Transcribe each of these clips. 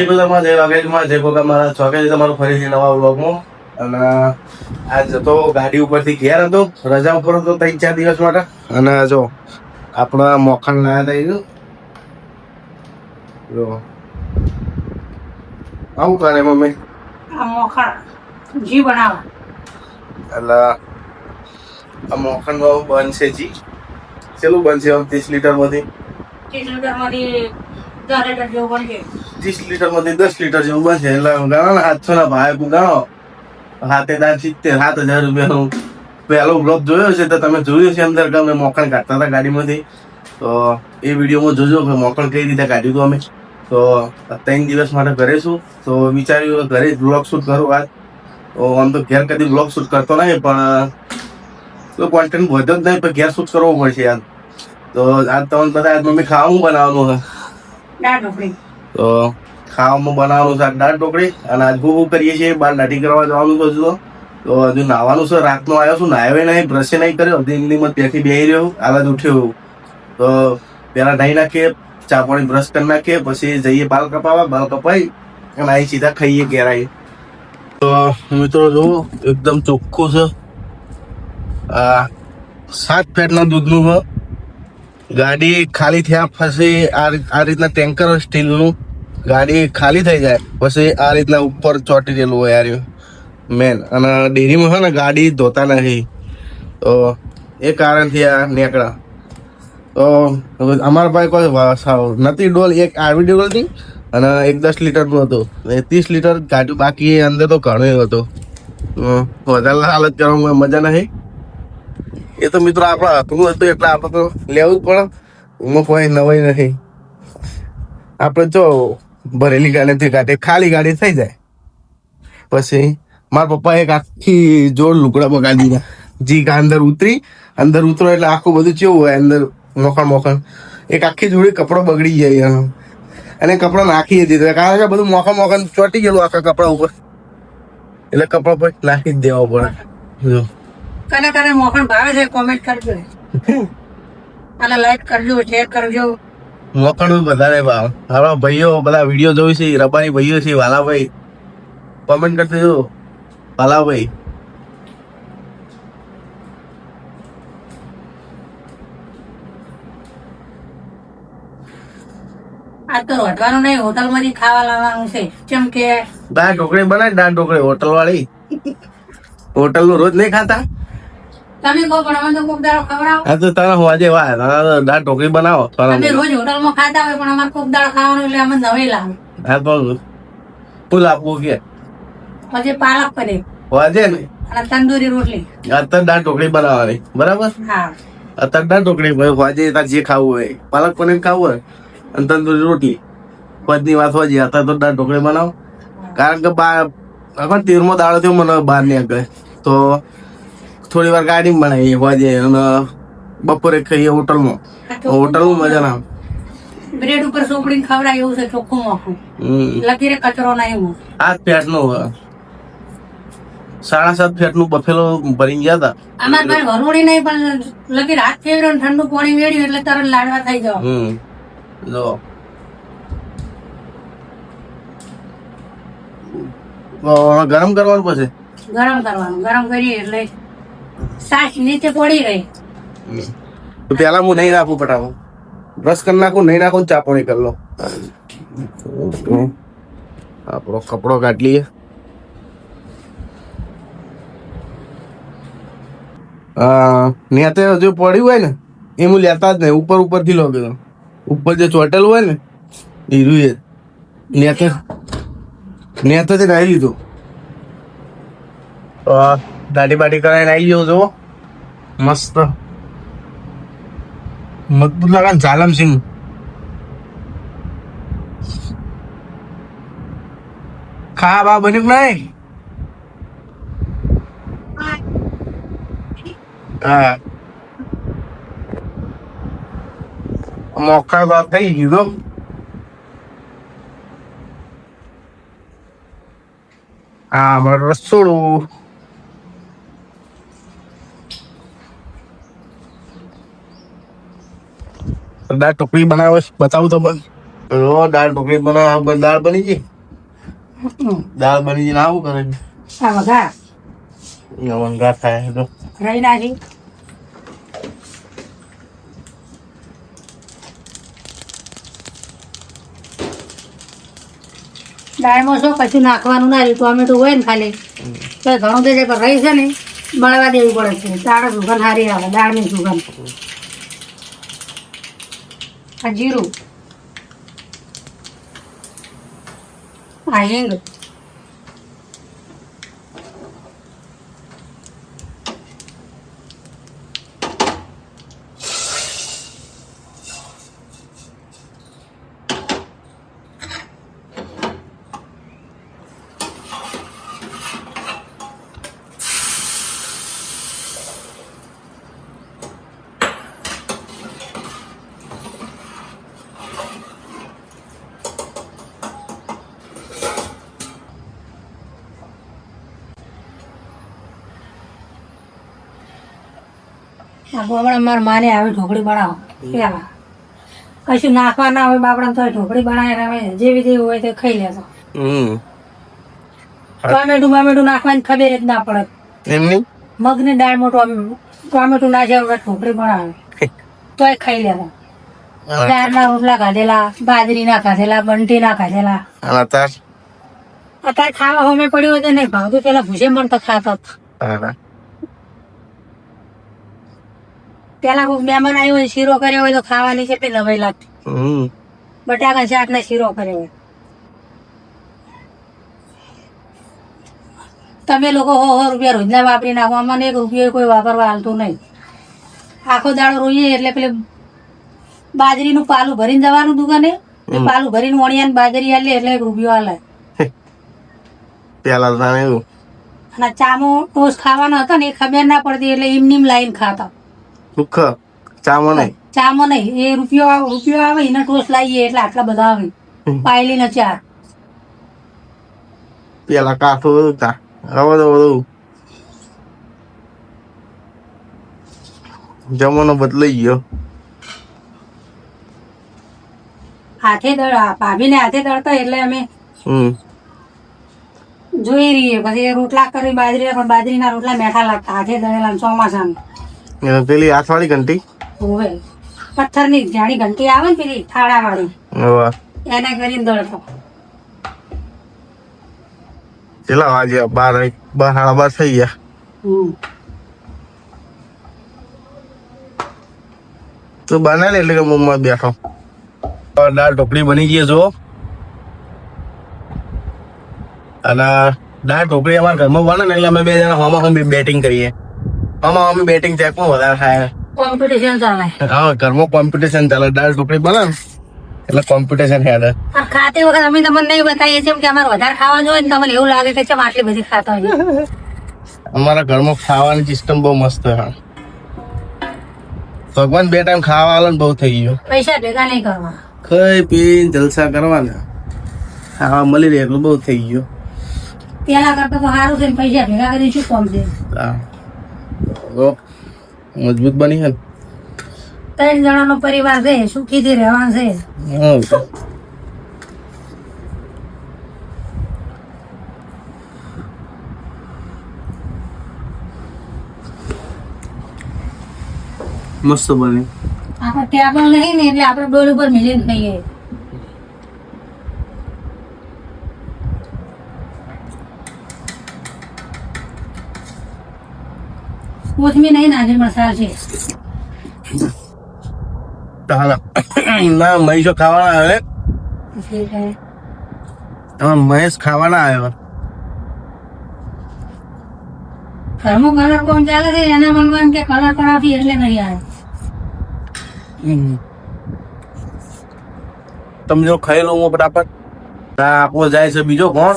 શ્રી કૃષ્ણમાં જય વાઘેજમાં જય ગોગા મારા સ્વાગત છે તમારું ફરીથી નવા વ્લોગમાં. અને આજ તો ગાડી ઉપરથી ઘેર હતો રજા ઉપર હતો ત્રણ ચાર દિવસ માટે. અને જો આપણા મોખણ લાયા જો. આવું કરે મમ્મી. મોખણ એટલે આ મોખણ બનશે જી. ચેલું બંધ છે ત્રીસ લીટરમાંથી? ત્રીસ લીટર જેવું બનશે. લીટરમાંથી દસ લીટર જેવું બનશે. એટલે ગણો ને સાતસો ના ભાવે ગણો. હાથે દાન સિત્તેર, સાત હજાર રૂપિયાનું પહેલો બ્લોગ જોયો છે તો તમે જોયું છે અંદર કે અમે મોકણ કાઢતા હતા ગાડીમાંથી. તો એ વિડીયોમાં જોજો કે મોકણ કઈ રીતે કાઢ્યું હતું અમે. તો ત્રણ દિવસ માટે ઘરે છું. તો વિચાર્યું કે ઘરે જ શૂટ કરું આજ. તો આમ તો ઘેર કદી બ્લોગ શૂટ કરતો નહીં, પણ તો કોન્ટેન્ટ વધ્યો જ નહીં, પણ ઘેર શૂટ કરવો પડશે યાર તો આજ તમને બધા આજ મમ્મી ખાવાનું બનાવવાનું તો ખાવામાં બનાવવાનું છે દાળ ઢોકળી અને આજ ગુગુ કરીએ છીએ, બાર દાઢી કરવા જવાનું હજુ તો. હજુ નાવાનું છે, રાતનો આવ્યો છું, નાહ્યો નહીં, બ્રશે નહીં કર્યો દિલ્હીમાં ત્યાંથી બેહી રહ્યો હાલ જ ઉઠ્યો તો પેલા નાહી નાખીએ, ચા પાણી બ્રશ કરી નાખીએ, પછી જઈએ બાલ કપાવા બાલ કપાઈ અને અહીં સીધા ખાઈએ ઘેર તો મિત્રો જુઓ, એકદમ ચોખ્ખું છે. આ સાત ફેટના દૂધનું છે. ગાડી ખાલી થયા પછી આ રીતના ટેન્કર સ્ટીલનું ગાડી ખાલી થઈ જાય, પછી આ રીતના ઉપર ચોટી ગયેલું હોય યાર મેન અને ડેરીમાં છે ને ગાડી ધોતા નથી. તો એ કારણથી આ નીકળ્યા. તો અમારા પાસે કોઈ નથી ડોલ, એક આરવી ડોલ હતી અને એક દસ લીટરનું હતું. એ ત્રીસ લીટર ગાડી બાકી અંદર તો ઘણું હતું. વધારે હાલત કરવામાં મજા નહીં એ તો મિત્રો આપણા હકનું હતું એટલે આપણે તો લેવું જ પડે. એમાં કોઈ નવાઈ નથી. આપણે જો ભરેલી ગાડીથી કાઢે ખાલી ગાડી થઈ જાય. પછી મારા પપ્પા એક આખી જોડ લુકડા બગાડી દીધા જી કા અંદર ઉતરી, અંદર ઉતરો એટલે આખું બધું કેવું હોય, અંદર મોખણ મોખણ. એક આખી જોડી કપડો બગડી જાય. અને કપડા નાખી દીધો કારણ કે બધું મોખણ મોખણ ચોટી ગયેલું આખા કપડા ઉપર. એટલે કપડા પર નાખી જ દેવા પડે. જો. કને કને મોખણ ભાવે છે કોમેન્ટ કરજો. અને લાઈક કરજો શેર કરજો. મોકણું વધારે ભાવ. આપણા ભાઈઓ બધા વીડિયો જોઈ છે રબાની ભાઈઓ છે વાલાભાઈ. કોમેન્ટ કરતી જો વાલાભાઈ. આ તો રોટવાનું નહીં હોટલમાંથી ખાવા લાવવાનું છે. કેમ કે દાળ ઢોકળી બનાય દાળ ઢોકળી હોટલ વાળી હોટલનું રોજ નહીં ખાતા? તમે કહો પણ અમે તો કોક દાડો ખવડાવો. હા તો તને હોજે વાહ તારા દાળ ઢોકળી બનાવો તમે રોજ હોટલમાં ખાતા હોય પણ અમારે કોક દાડો ખાવાનું એટલે અમે નવે લાવે હા તો ફૂલ આપવું કે? પછી પાલક પનીર. વાજે ને? અને તંદૂરી રોટલી. અત્યારે દાળ ઢોકળી બનાવવાની. બરાબર? હા. અત્યારે દાળ ઢોકળી વાજે તાર જે ખાવું હોય પાલક પનીર ખાવું હોય અને તંદૂરી રોટલી. પદની વાત હોય અત્યારે તો દાળ ઢોકળી બનાવો. કારણ કે બાર હવે તેરમો દાડો થયો મને બહાર નીકળે. તો થોડી વાર ગાડી બનાવી હોજે અને બપોરે ખાઈએ હોટલમાં. હોટલમાં મજા ના બ્રેડ ઉપર સોપડીને ખવડાય એવું છે ચોખ્ખું મોખું. લકીરે કચરો ના એવું. આ પેટનું સાડા સાત ફેટનું બફેલો ભરીને ગયા હતા. અમારે પાસે વરુડી નહીં પણ લગી રાત ફેરવ્યો ઠંડુ પાણી વેડ્યું એટલે તરત લાડવા થઈ જાવ. જો. ગરમ કરવાનું પછી? ગરમ કરવાનું. ગરમ કરીએ એટલે સાસ નીચે પડી રહી. તો પેલા હું નહીં નાખું પટાવો બ્રશ કરી નાખું નહીં નાખું ચા પાણી કરી લો આપણો કપડો કાઢ લઈએ. નેતે હજુ પડ્યું હોય ને એ હું લેતા જ નહીં. ઉપર ઉપરથી લો કીધું ઉપર જે ચોટેલ હોય ને એ. રૂએ નેતે નેતે જ નાઈ લીધું. તો દાઢી બાટી કરાવીને આવી ગયો છો. મસ્ત. મજબૂત લાગે ને જાલમ સિંહ. ખા બા બન્યું નહીં? હા. મોકા થઈ ગયું હા, મારું રસોડું. દાળ ટોપલી બનાવે બતાવું તો બસ. તો દાળ ટોપડી બનાવ દાળ બની ગઈ? દાળ બની ગઈ આવું કરે? આ વઘાર. વંગા થાય તો રહી નાખી. દાળમાં શું? કશું નાખવાનું ના રહ્યું ટોમેટો હોય ને ખાલી. તો ઘણું થઈ જાય પણ રહી છે ને બળવા દેવું પડે છે. દાળ સુગંધ સારી આવે દાળની સુગંધ. આ જીરું આ આ મારા માને આવી ઢોકળી બનાવો. પેલા કશું નાખવા ના હોય બાપડા તો ઢોકળી બનાવી રમે જેવી તેવી હોય તે ખાઈ લેતો ટોમેટું બામેટું નાખવાની ખબર જ ના પડે. એમની મગની દાળમાં મોટો ટોમેટું ના વગર ઢોકળી બનાવે. તોય ખાઈ લેતા દાળના રોટલા ખાધેલા બાજરીના ખાધેલા બંટીના ખાધેલા. અત્યાર? ખાવા હોમે પડ્યું હોય તો નહીં ભાવતું પેલા ભૂસે મન તો ખાતો જ. હા. પેલા કોઈ મહેમાન આવ્યો હોય શીરો કર્યો હોય તો ખાવાની કેટલી નવાઈ લાગતી. હમ. બટાકા શાક ને શીરો કર્યો હોય. તમે લોકો હો હો રૂપિયા રોજના વાપરી નાખો અમને એક રૂપિયો કોઈ વાપરવા હાલતું નહીં. આખો દાડો રોઈએ એટલે પેલે બાજરીનું પાલું ભરીને જવાનું દુકાને પાલું ભરીને વણિયાને બાજરી હાલે એટલે એક રૂપિયો હાલે. પેલા એવું. અને ચામો ટોસ ખાવાનો હતો ને એ ખબર ના પડતી એટલે એમની લાઈન ખાતા. સુખ ચામો નહીં ચામો નહીં એ રૂપિયો રૂપિયો આવે એના ટોસ લાવીએ એટલે આટલા બધા આવે. પાયલીને ચાર. પેલા કાઠું બધું તા. હવે તો બધું જમાનો બદલાઈ ગયો. હાથે દળ ભાભીને હાથે દળતા એટલે અમે હમ. જોઈ રહીએ. પછી રોટલા કરી બાજરી પણ બાજરીના રોટલા મેઠા લાગતા. હાથે દળેલા ચોમાસામાં. એને પેલી હાથવાળી ઘંટી? હોવે પથ્થરની જાડી ઘંટી આવે ને પેલી થાળા વાળી એને કરીને દોડતો. કેટલા વાગ્યા બાર બાર સાડા બાર થઈ ગયા. તો બનાવે એટલે કે મમ્મા બેઠો. દાળ ઢોકળી બની ગઈ જો અને દાળ ઢોકળી અમારા ઘરમાં બને ને એટલે અમે બે જણા હોમાં હોમ બેટિંગ કરીએ. હમા અમે બેટિંગ ચેકમાં વધારે થાય. કોમ્પિટિશન ચાલે. હા ઘરમાં કોમ્પિટિશન ચાલે દાળ ઢોકળી બને એટલે કોમ્પિટિશન હેડ ખાતી વખત અમે તમને નહીં બતાવીએ છીએ કે અમારે વધારે ખાવા જોઈએ ને તમને એવું લાગે કે ચમ આટલી બધી ખાતા હોય. અમારા ઘરમાં ખાવાની સિસ્ટમ બહુ મસ્ત હા ભગવાન બે ટાઈમ ખાવા આલે બહુ થઈ ગયું. પૈસા ભેગા નહીં કરવા. ખાઈ પીને જલસા કરવાના. ખાવા મળી રહે એટલું બહુ થઈ ગયું. પેલા કરતા તો સારું છે પૈસા ભેગા કરી શું કોમ હા. ઓ, મજબૂત બની હે ત્રણ જણાનો પરિવાર છે સુખીથી રહેવાનું છે. મસ્ત બની. આપણે ટેબલ નહીં ને એટલે આપણે ડોલ ઉપર મિલીને ખાઈએ. કોથમી નહીં નાખી મસાલ છે. ના મહેશો ખાવાના આવે. તમારે મહેશ ખાવાના આવ્યો ઘરમાં કલર કોણ ચાલે છે એના મનમાં એમ કે કલર એટલે નહીં આવે. તમે જો ખાઈ લો હું બરાબર આપો જાય છે બીજો કોણ?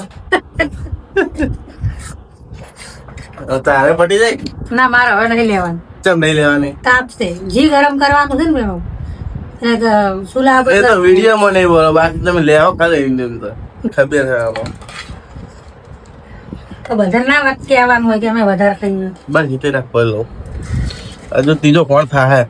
તારે પટી જાય? ના મારે હવે નહીં લેવાનું. ચમ નહીં લેવાની? તાપશે. ઘી ગરમ કરવાનું છે ને એટલે એ નહીં બોલો બાકી તમે લેવો ખાલી એમ તો. ખબર છે આમાં. તો બધા ના વાત કહેવાનું હોય કે અમે વધારે ખાઈએ બસ એટલે રાખો લો. હજુ ત્રીજો કોણ થાય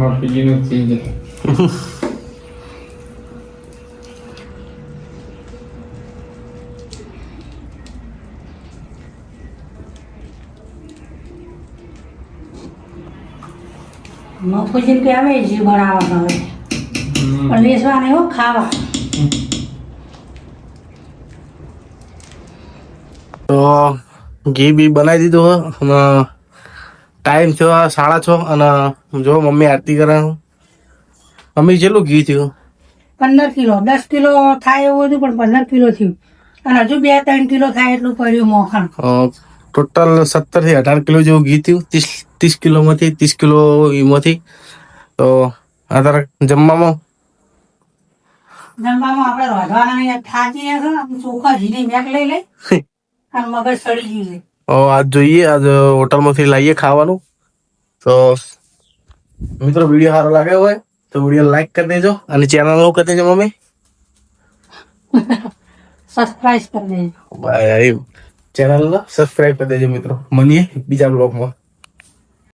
મફીજીનું થઈ જાય મફુજીને કે આવે જી બનાવવાનો હવે પણ લેસવા નહીં હો ખાવા તો ઘી બી બનાવી દીધું હે અને ટાઈમ થયો સાડા છ અને જો મમ્મી આરતી કરાવું મમ્મી કેટલું ઘી થયું? પંદર કિલો. દસ કિલો થાય એવું હતું પણ પંદર કિલો થયું. અને હજુ બે ત્રણ કિલો થાય એટલું પડ્યું મોખણ ટોટલ સત્તરથી અઢાર કિલો જેવું ઘી થયું. ત્રીસ ત્રીસ કિલોમાંથી ત્રીસ કિલો એમાંથી. તો અત્યારે જમવામાં? જમવામાં આપણે રોધવાના થાકી છે ચોખા ઘીની મેક લઈ લઈ. અને મગજ સડી ગયું છે. આજ જોઈએ આજ હોટલમાંથી લાવીએ ખાવાનું. તો મિત્રો વીડિયો સારો લાગે હોય તો વીડિયો લાઈક કરી દેજો અને ચેનલ કરી દેજો મમ્મી. સબસ્ક્રાઇબ કરી દેજો. ચેનલ સબસ્ક્રાઇબ કરી દેજો મિત્રો. મળીએ બીજા બ્લોગમાં